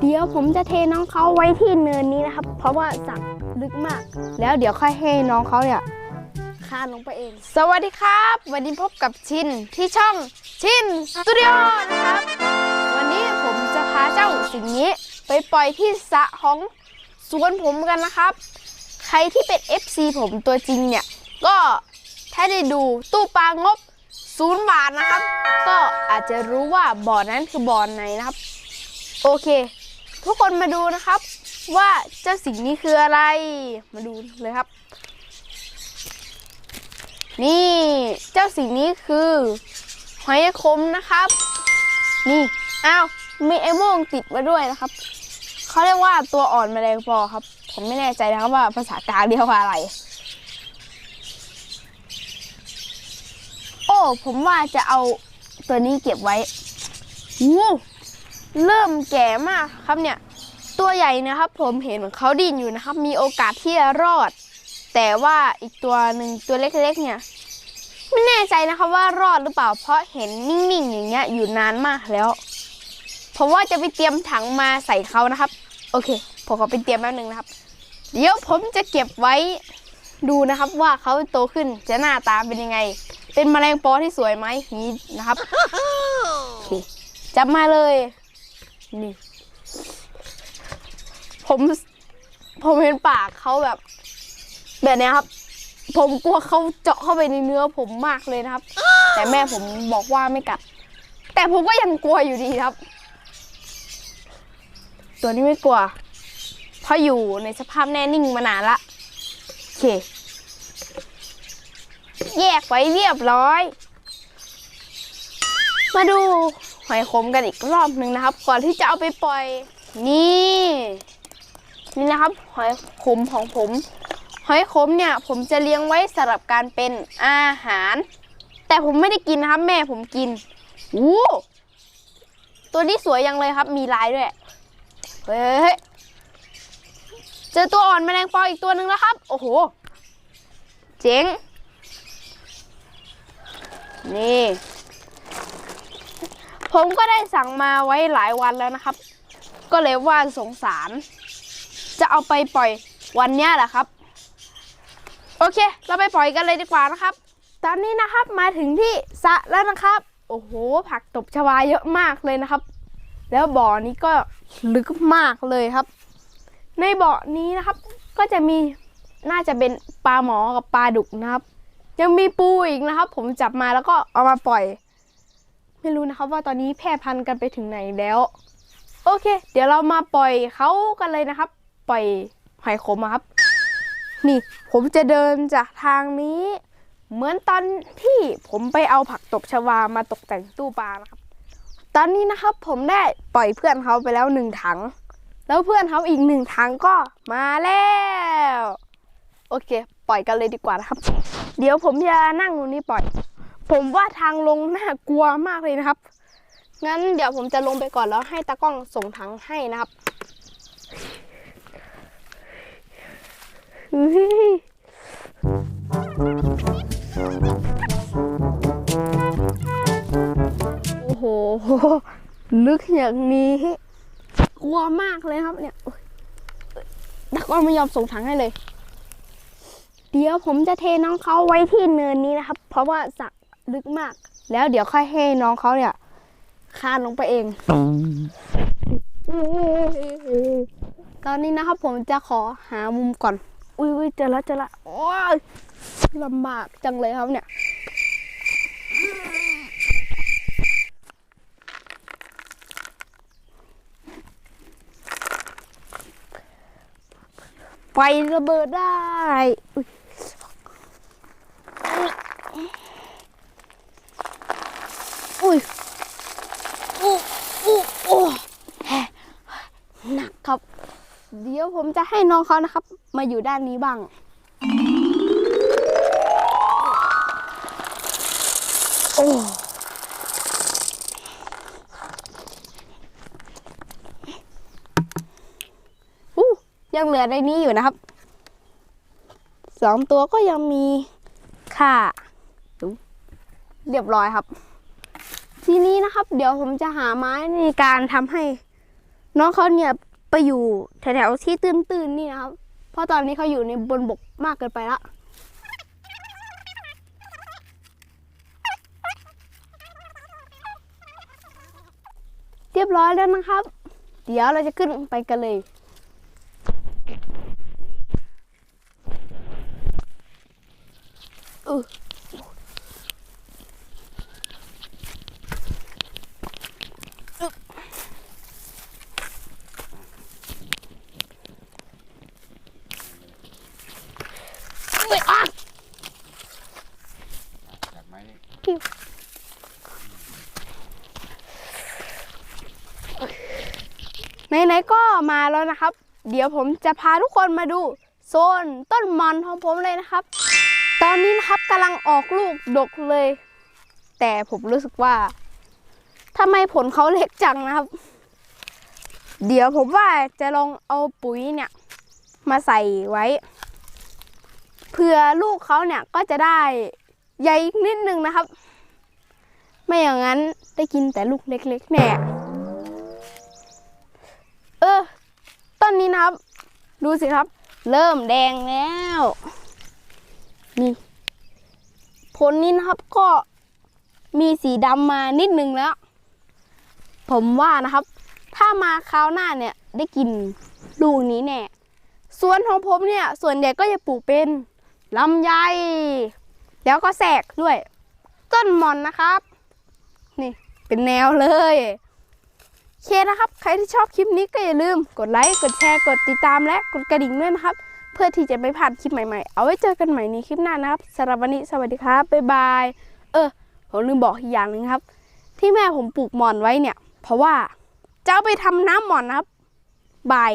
เดี๋ยวผมจะเทน้องเขาไว้ที่เนินนี้นะครับ เพราะว่าสระลึกมาก แล้วเดี๋ยวค่อยให้น้องเขาเนี่ยคลานลงไปเอง สวัสดีครับ วันนี้พบกับชินที่ช่องชินสตูดิโอนะครับ วันนี้ผมจะพาเจ้าสิ่งนี้ ไปปล่อยที่สระของสวนผมกันนะครับ ใครที่เป็น FC ผมตัวจริงเนี่ย ก็ถ้าได้ดูตู้ปลางบศูนย์บาทนะครับ ก็อาจจะรู้ว่าบ่อนั้นคือบ่อไหนนะครับ โอเค ทุกคนมาดูนะครับ ว่าเจ้าสิ่งนี้คืออะไร มาดูเลยครับ นี่เจ้าสิ่งนี้คือหอยขมนะครับ นี่อ้าวมีไอ้โม่งติดมาด้วยนะครับเขาเรียกว่าตัวอ่อนแมลงปอครับ ผมไม่แน่ใจนะครับว่าภาษากลางเรียกว่าอะไร โอ้ผมว่าจะเอาตัวนี้เก็บไว้วู้ เริ่มแก่มากครับเนี่ย ตัวใหญ่นะครับ ผมเห็นเขาดิ้นอยู่นะครับ มีโอกาสที่จะรอด แต่ว่าอีกตัวหนึ่งตัวเล็กๆเนี่ยไม่แน่ใจนะคะว่ารอดหรือเปล่าเพราะเห็นนิ่งๆอย่างเงี้ยอยู่นานมากแล้วผมว่าจะไปเตรียมถังมาใส่เขานะครับ โอเคผมขอไปเตรียมแป๊บนึงนะครับ เดี๋ยวผมจะเก็บไว้ดูนะครับว่าเขาโตขึ้นจะหน้าตาเป็นยังไง เป็นแมลงปอที่สวยไหมนี้นะครับจับมาเลย นี่ ผมผมเห็นปากเขาแบบ แบบนี้ครับ ผมกลัวเขาเจาะเข้าไปในเนื้อผมมากเลยนะครับ แต่แม่ผมบอกว่าไม่กัด แต่ผมก็ยังกลัวอยู่ดีครับ ตัวนี้ไม่กลัว เพราะอยู่ในสภาพแน่นิ่งมานานละโอเค แยกไว้เรียบร้อย มาดู หอยขมกันอีกรอบหนึ่งนะครับ ก่อนที่จะเอาไปปล่อย นี่นี่นะครับ หอยขมของผม หอยขมเนี่ย ผมจะเลี้ยงไว้สำหรับการเป็นอาหาร แต่ผมไม่ได้กินนะครับ แม่ผมกินอู้ตัวนี้สวยยังเลยครับ มีลายด้วยเฮ้ยเฮ้ยเจอตัวอ่อนแมลงปออีกตัวหนึ่งแล้วครับ โอ้โห เจ๋ง นี่ ผมก็ได้สั่งมาไว้หลายวันแล้วนะครับ ก็เลยว่าสงสาร จะเอาไปปล่อยวันนี้แหละครับ โอเค เราไปปล่อยกันเลยดีกว่านะครับ ตอนนี้นะครับมาถึงที่สระแล้วนะครับ โอ้โห ผักตบชวาเยอะมากเลยนะครับ แล้วบ่อนี้ก็ลึกมากเลยครับ ในบ่อนี้นะครับ ก็จะมีน่าจะเป็นปลาหมอกับปลาดุกนะครับ ยังมีปูอีกนะครับ ผมจับมาแล้วก็เอามาปล่อย ไม่รู้นะครับว่าตอนนี้แพร่พันธุ์กันไปถึงไหนแล้ว โอเค เดี๋ยวเรามาปล่อยเขากันเลยนะครับ ปล่อยหอยขมครับ นี่ผมจะเดินจากทางนี้ เหมือนตอนที่ผมไปเอาผักตบชวามาตกแต่งตู้ปลานะครับ ตอนนี้นะครับผมได้ปล่อยเพื่อนเขาไปแล้วหนึ่งถัง แล้วเพื่อนเขาอีกหนึ่งถังก็มาแล้ว โอเค ปล่อยกันเลยดีกว่านะครับ เดี๋ยวผมจะนั่งตรงนี้ปล่อย ผมว่าทางลงน่ากลัวมากเลยนะครับ งั้นเดี๋ยวผมจะลงไปก่อนแล้วให้ตากล้องส่งถังให้นะครับโอ้โห ลึกอย่างนี้ กลัวมากเลยครับเนี่ยโอ๊ยตากล้องไม่ยอมส่งถังให้เลย เดี๋ยวผมจะเทน้องเขาไว้ที่เนินนี้นะครับ เพราะว่าสระ ลึกมาก แล้วเดี๋ยวค่อยให้น้องเขาเนี่ยคานลงไปเอง ตอนนี้นะครับผมจะขอหามุมก่อน อุ้ยเจอแล้วเจอล้วโอ้ยลำบากจังเลยครับเนี่ยไฟระเบิดได้อุ๊ยอุ้ยอู้อู้โอ้แฮะหนักครับ เดี๋ยวผมจะให้น้องเขานะครับ มาอยู่ด้านนี้บ้าง โอ้ยังเหลือในนี้อยู่นะครับสองตัวก็ยังมีค่าเรียบร้อยครับ ทีนี้นะครับ เดี๋ยวผมจะหาไม้ในการทำให้ น้องเขาเนี่ย ไปอยู่แถวๆที่ตื้นๆนี่นะครับ เพราะตอนนี้เขาอยู่ในบนบกมากเกินไปละเรียบร้อยแล้วนะครับ เดี๋ยวเราจะขึ้นไปกันเลยเออไม่อะ จากไม้นี่ ไหนๆก็มา แล้วนะครับ เดี๋ยวผมจะพาทุกคนมาดูโซนต้นมอนของผมเลยนะครับ ตอนนี้นะครับกำลังออกลูกดกเลย แต่ผมรู้สึกว่าทำไมผลเขาเล็กจังนะครับ เดี๋ยวผมว่าจะลองเอาปุ๋ยเนี่ย มาใส่ไว้ เพื่อลูกเขาเนี่ยก็จะได้ใหญ่นิดนึงนะครับ ไม่อย่างนั้นได้กินแต่ลูกเล็ก ๆ แน่ นะครับ ดูสิครับ เริ่มแดงแล้วนี่ผลนี้นะครับก็มีสีดำมานิดนึงแล้ว ผมว่านะครับ ถ้ามาคราวหน้าเนี่ยได้กินลูกนี้แน่สวนของผมเนี่ย ส่วนใหญ่ก็จะปลูกเป็นลำไย แล้วก็แสกด้วย ต้นหมอนนะครับ นี่เป็นแนวเลย เคนะครับ ใครที่ชอบคลิปนี้ก็อย่าลืมกดไลค์กดแชร์กดติดตามและกดกระดิ่งด้วยนะครับ เพื่อที่จะไม่พลาดคลิปใหม่ๆ เอาไว้เจอกันใหม่ในคลิปหน้านะครับสำหรับวันนี้สวัสดีครับบ๊ายบายเออผมลืมบอกอีกอย่างหนึ่งครับ ที่แม่ผมปลูกหมอนไว้เนี่ย เพราะว่าจะเอาไปทำน้ำหมอนนะครับบาย